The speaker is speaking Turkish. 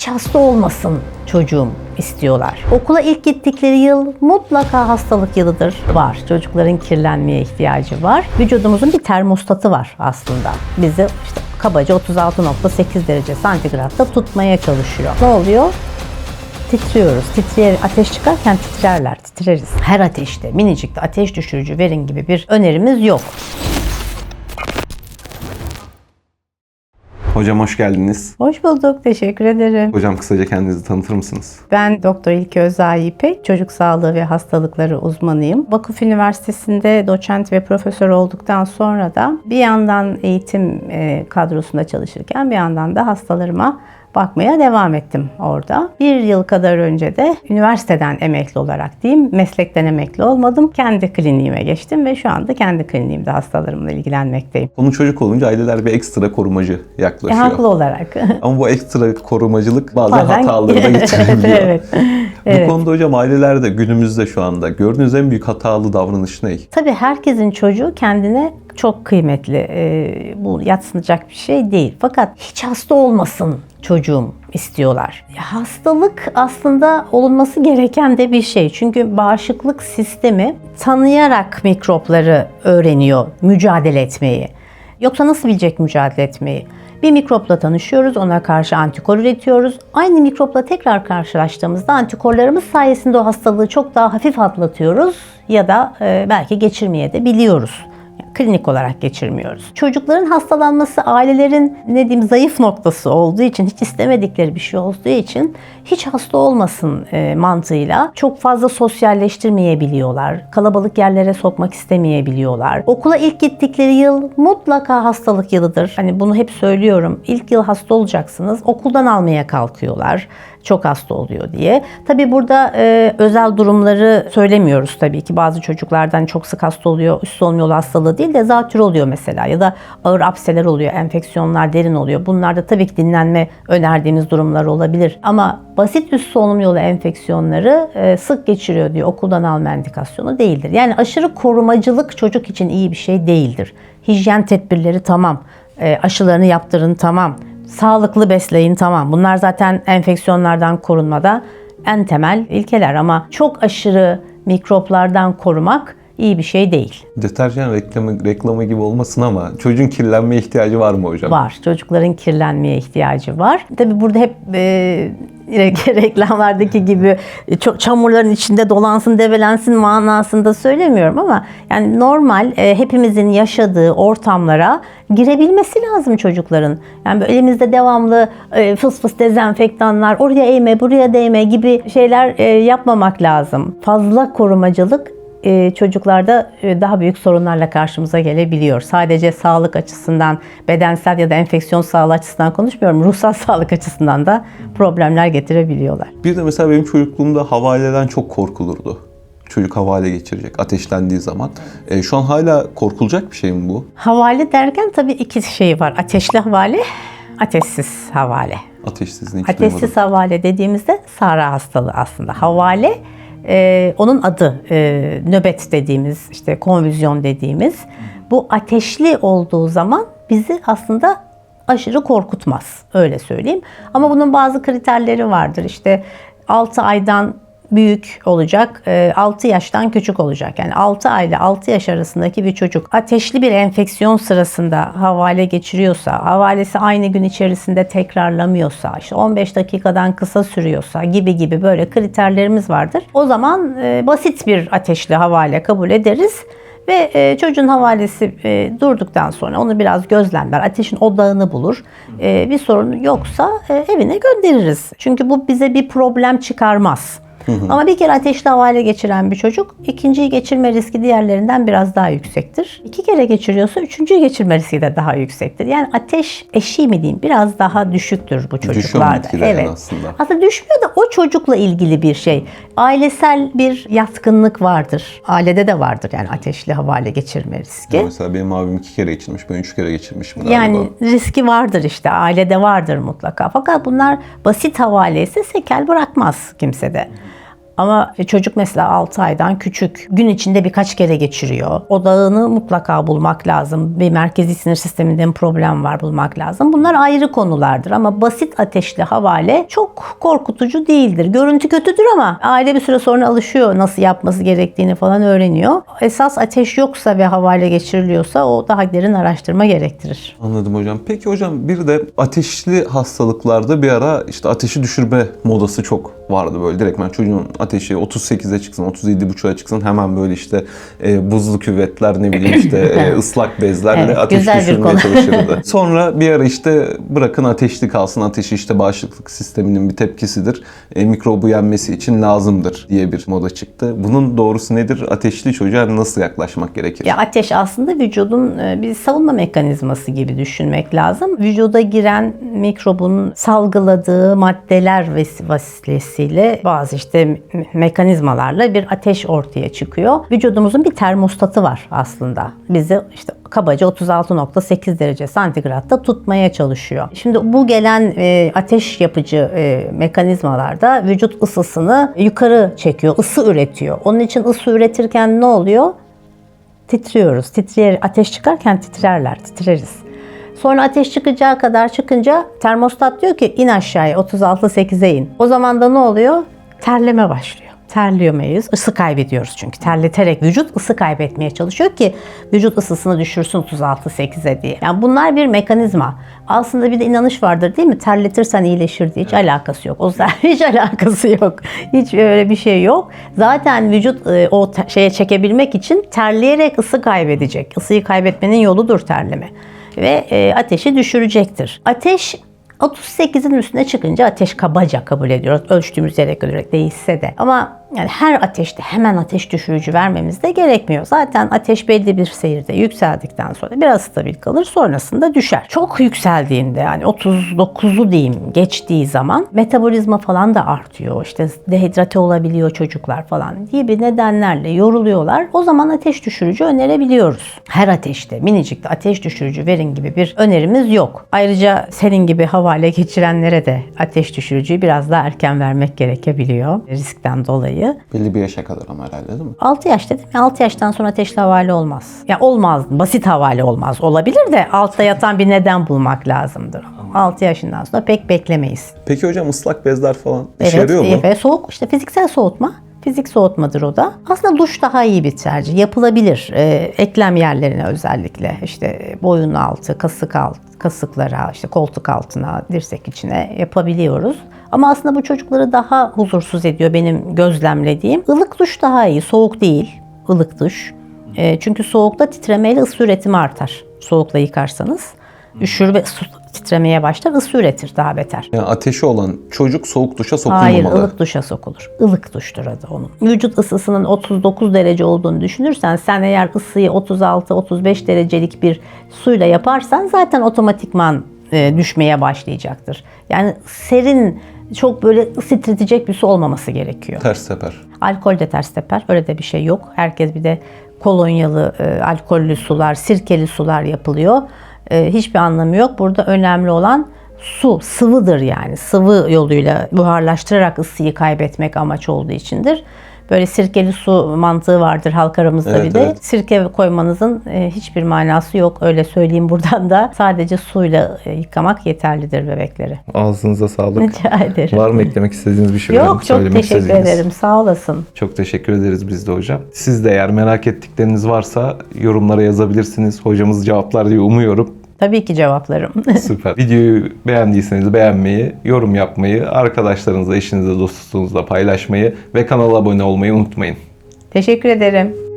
hiç hasta olmasın çocuğum istiyorlar. Okula ilk gittikleri yıl mutlaka hastalık yılıdır. Var. Çocukların kirlenmeye ihtiyacı var. Vücudumuzun bir termostatı var aslında. Bizi işte kabaca 36.8 derece santigratta tutmaya çalışıyor. Ne oluyor? titriyoruz. Titreye ateş çıkarken titrerler, titreriz. Her ateşte, minicikte ateş düşürücü verin gibi bir önerimiz yok. Hocam hoş geldiniz. Hoş bulduk, teşekkür ederim. Hocam kısaca kendinizi tanıtır mısınız? Ben Doktor İlke Özay İpek, çocuk sağlığı ve hastalıkları uzmanıyım. Vakıf Üniversitesi'nde doçent ve profesör olduktan sonra da bir yandan eğitim e, kadrosunda çalışırken bir yandan da hastalarıma bakmaya devam ettim orada. Bir yıl kadar önce de üniversiteden emekli olarak diyeyim, meslekten emekli olmadım. Kendi kliniğime geçtim ve şu anda kendi kliniğimde hastalarımla ilgilenmekteyim. Konu çocuk olunca aileler bir ekstra korumacı E, yaklaşıyor. haklı olarak. Ama bu ekstra korumacılık bazen, Bazen- hataları da getirebiliyor. evet. Bu evet. konuda hocam ailelerde günümüzde şu anda gördüğünüz en büyük hatalı davranış ne? Tabii herkesin çocuğu kendine çok kıymetli. Ee, bu yatsınacak bir şey değil. Fakat hiç hasta olmasın çocuğum istiyorlar. Hastalık aslında olunması gereken de bir şey. Çünkü bağışıklık sistemi tanıyarak mikropları öğreniyor mücadele etmeyi. Yoksa nasıl bilecek mücadele etmeyi? Bir mikropla tanışıyoruz, ona karşı antikor üretiyoruz. Aynı mikropla tekrar karşılaştığımızda antikorlarımız sayesinde o hastalığı çok daha hafif atlatıyoruz ya da e, belki geçirmeye de biliyoruz. Klinik olarak geçirmiyoruz. Çocukların hastalanması ailelerin ne diyeyim zayıf noktası olduğu için, hiç istemedikleri bir şey olduğu için hiç hasta olmasın e, mantığıyla çok fazla sosyalleştirmeyebiliyorlar. Kalabalık yerlere sokmak istemeyebiliyorlar. Okula ilk gittikleri yıl mutlaka hastalık yılıdır. Hani bunu hep söylüyorum. İlk yıl hasta olacaksınız. Okuldan almaya kalkıyorlar. Çok hasta oluyor diye. Tabi burada e, özel durumları söylemiyoruz tabii ki. Bazı çocuklardan çok sık hasta oluyor. Üst yolu hastalığı değil de zatürre oluyor mesela. Ya da ağır apseler oluyor. Enfeksiyonlar derin oluyor. Bunlarda tabii ki dinlenme önerdiğimiz durumlar olabilir. Ama basit üst solunum yolu enfeksiyonları e, sık geçiriyor diyor. Okuldan alma indikasyonu değildir. Yani aşırı korumacılık çocuk için iyi bir şey değildir. Hijyen tedbirleri tamam. E, aşılarını yaptırın tamam. Sağlıklı besleyin tamam. Bunlar zaten enfeksiyonlardan korunmada en temel ilkeler ama çok aşırı mikroplardan korumak iyi bir şey değil. Deterjan reklamı, reklamı gibi olmasın ama çocuğun kirlenmeye ihtiyacı var mı hocam? Var. Çocukların kirlenmeye ihtiyacı var. Tabi burada hep e, reklamlardaki gibi çok çamurların içinde dolansın, develensin manasında söylemiyorum ama yani normal e, hepimizin yaşadığı ortamlara girebilmesi lazım çocukların. Yani böyle elimizde devamlı e, fıs fıs dezenfektanlar, oraya eğme, buraya değme gibi şeyler e, yapmamak lazım. Fazla korumacılık e, çocuklarda e, daha büyük sorunlarla karşımıza gelebiliyor. Sadece sağlık açısından, bedensel ya da enfeksiyon sağlığı açısından konuşmuyorum. Ruhsal sağlık açısından da problemler getirebiliyorlar. Bir de mesela benim çocukluğumda havaleden çok korkulurdu. Çocuk havale geçirecek ateşlendiği zaman. E, şu an hala korkulacak bir şey mi bu? Havale derken tabii iki şey var. Ateşli havale, ateşsiz havale. Ateşsizliğini hiç Ateşsiz duymadım. havale dediğimizde Sahra hastalığı aslında. Havale e, onun adı e, nöbet dediğimiz işte konvüzyon dediğimiz. Bu ateşli olduğu zaman bizi aslında aşırı korkutmaz öyle söyleyeyim. Ama bunun bazı kriterleri vardır. İşte 6 aydan büyük olacak, 6 yaştan küçük olacak. Yani 6 ay ile 6 yaş arasındaki bir çocuk ateşli bir enfeksiyon sırasında havale geçiriyorsa, havalesi aynı gün içerisinde tekrarlamıyorsa, işte 15 dakikadan kısa sürüyorsa gibi gibi böyle kriterlerimiz vardır. O zaman e, basit bir ateşli havale kabul ederiz. Ve e, çocuğun havalesi e, durduktan sonra onu biraz gözlemler, ateşin odağını bulur. E, bir sorun yoksa e, evine göndeririz. Çünkü bu bize bir problem çıkarmaz. Ama bir kere ateşli havale geçiren bir çocuk ikinciyi geçirme riski diğerlerinden biraz daha yüksektir. İki kere geçiriyorsa üçüncüyü geçirme riski de daha yüksektir. Yani ateş eşiği mi diyeyim biraz daha düşüktür bu çocuklarda. etkileyen aslında. Aslında düşmüyor da o çocukla ilgili bir şey. Ailesel bir yatkınlık vardır. Ailede de vardır yani ateşli havale geçirme riski. Ya mesela benim abim iki kere geçirmiş, ben üç kere geçirmişim galiba. Yani riski vardır işte ailede vardır mutlaka. Fakat bunlar basit havale ise sekel bırakmaz kimsede. Ama çocuk mesela 6 aydan küçük. Gün içinde birkaç kere geçiriyor. Odağını mutlaka bulmak lazım. Bir merkezi sinir sisteminde mi problem var bulmak lazım. Bunlar ayrı konulardır ama basit ateşli havale çok korkutucu değildir. Görüntü kötüdür ama aile bir süre sonra alışıyor nasıl yapması gerektiğini falan öğreniyor. Esas ateş yoksa ve havale geçiriliyorsa o daha derin araştırma gerektirir. Anladım hocam. Peki hocam bir de ateşli hastalıklarda bir ara işte ateşi düşürme modası çok vardı böyle. Direktmen çocuğun ateşi 38'e çıksın, 37,5'a çıksın hemen böyle işte e, buzlu küvetler ne bileyim işte e, ıslak bezlerle Evet, ateş düşürmeye çalışırdı. Sonra bir ara işte bırakın ateşli kalsın, ateşi işte bağışıklık sisteminin bir tepkisidir. E, mikrobu yenmesi için lazımdır diye bir moda çıktı. Bunun doğrusu nedir? Ateşli çocuğa nasıl yaklaşmak gerekir? Ya ateş aslında vücudun e, bir savunma mekanizması gibi düşünmek lazım. Vücuda giren mikrobun salgıladığı maddeler ves- vesilesiyle bazı işte me- mekanizmalarla bir ateş ortaya çıkıyor. Vücudumuzun bir termostatı var aslında. Bizi işte kabaca 36.8 derece santigratta tutmaya çalışıyor. Şimdi bu gelen e, ateş yapıcı e, mekanizmalarda vücut ısısını yukarı çekiyor, ısı üretiyor. Onun için ısı üretirken ne oluyor? titriyoruz. Titreyer, ateş çıkarken titrerler, titreriz. Sonra ateş çıkacağı kadar çıkınca termostat diyor ki in aşağıya 36.8'e in. O zaman da ne oluyor? Terleme başlıyor. Terliyor muyuz? Isı kaybediyoruz çünkü. Terleterek vücut ısı kaybetmeye çalışıyor ki vücut ısısını düşürsün 36.8'e diye. Yani bunlar bir mekanizma. Aslında bir de inanış vardır değil mi? Terletirsen iyileşir diye. Hiç alakası yok. O hiç alakası yok. Hiç öyle bir şey yok. Zaten vücut e, o şeye çekebilmek için terleyerek ısı kaybedecek. Isıyı kaybetmenin yoludur terleme. Ve e, ateşi düşürecektir. Ateş 38'in üstüne çıkınca ateş kabaca kabul ediyoruz. Ölçtüğümüz yere göre değişse de. Ama yani her ateşte hemen ateş düşürücü vermemiz de gerekmiyor. Zaten ateş belli bir seyirde yükseldikten sonra biraz stabil kalır sonrasında düşer. Çok yükseldiğinde yani 39'u diyeyim geçtiği zaman metabolizma falan da artıyor. İşte dehidrate olabiliyor çocuklar falan gibi nedenlerle yoruluyorlar. O zaman ateş düşürücü önerebiliyoruz. Her ateşte minicik de ateş düşürücü verin gibi bir önerimiz yok. Ayrıca senin gibi havale geçirenlere de ateş düşürücüyü biraz daha erken vermek gerekebiliyor riskten dolayı. Belli bir yaşa kadar ama herhalde değil mi? 6 6 yaş dedim ya 6 yaştan sonra ateşli havale olmaz. Ya olmaz, basit havale olmaz. Olabilir de altta yatan bir neden bulmak lazımdır. 6 yaşından sonra pek beklemeyiz. Peki hocam ıslak bezler falan işe yarıyor mu? evet, soğuk işte fiziksel soğutma. Fizik soğutmadır o da. Aslında duş daha iyi bir tercih. Yapılabilir. Ee, eklem yerlerine özellikle. işte boyun altı, kasık altı, kasıklara, işte koltuk altına, dirsek içine yapabiliyoruz. Ama aslında bu çocukları daha huzursuz ediyor benim gözlemlediğim. Ilık duş daha iyi, soğuk değil. ılık duş. Ee, çünkü soğukta titremeyle ısı üretimi artar. Soğukla yıkarsanız. Üşür ve su titremeye başlar, ısı üretir daha beter. Yani ateşi olan çocuk soğuk duşa sokulmamalı. Hayır, ılık duşa sokulur. Ilık duştur adı onun. Vücut ısısının 39 derece olduğunu düşünürsen sen eğer ısıyı 36-35 derecelik bir suyla yaparsan zaten otomatikman e, düşmeye başlayacaktır. Yani serin çok böyle ısı titrecek bir su olmaması gerekiyor. Ters seper. Alkol de ters teper. Öyle de bir şey yok. Herkes bir de kolonyalı, e, alkollü sular, sirkeli sular yapılıyor. E, hiçbir anlamı yok. Burada önemli olan su, sıvıdır yani. Sıvı yoluyla buharlaştırarak ısıyı kaybetmek amaç olduğu içindir. Böyle sirkeli su mantığı vardır halk aramızda Evet, bir de. evet. Sirke koymanızın e, hiçbir manası yok. Öyle söyleyeyim buradan da. Sadece suyla e, yıkamak yeterlidir bebekleri. Ağzınıza sağlık. Rica ederim. Var mı eklemek istediğiniz bir şey? Yok çok Söylemek teşekkür istediğiniz? ederim. Sağ olasın. Çok teşekkür ederiz biz de hocam. Siz de eğer merak ettikleriniz varsa yorumlara yazabilirsiniz. Hocamız cevaplar diye umuyorum. Tabii ki cevaplarım. Süper. Videoyu beğendiyseniz beğenmeyi, yorum yapmayı, arkadaşlarınızla, eşinizle, dostunuzla paylaşmayı ve kanala abone olmayı unutmayın. Teşekkür ederim.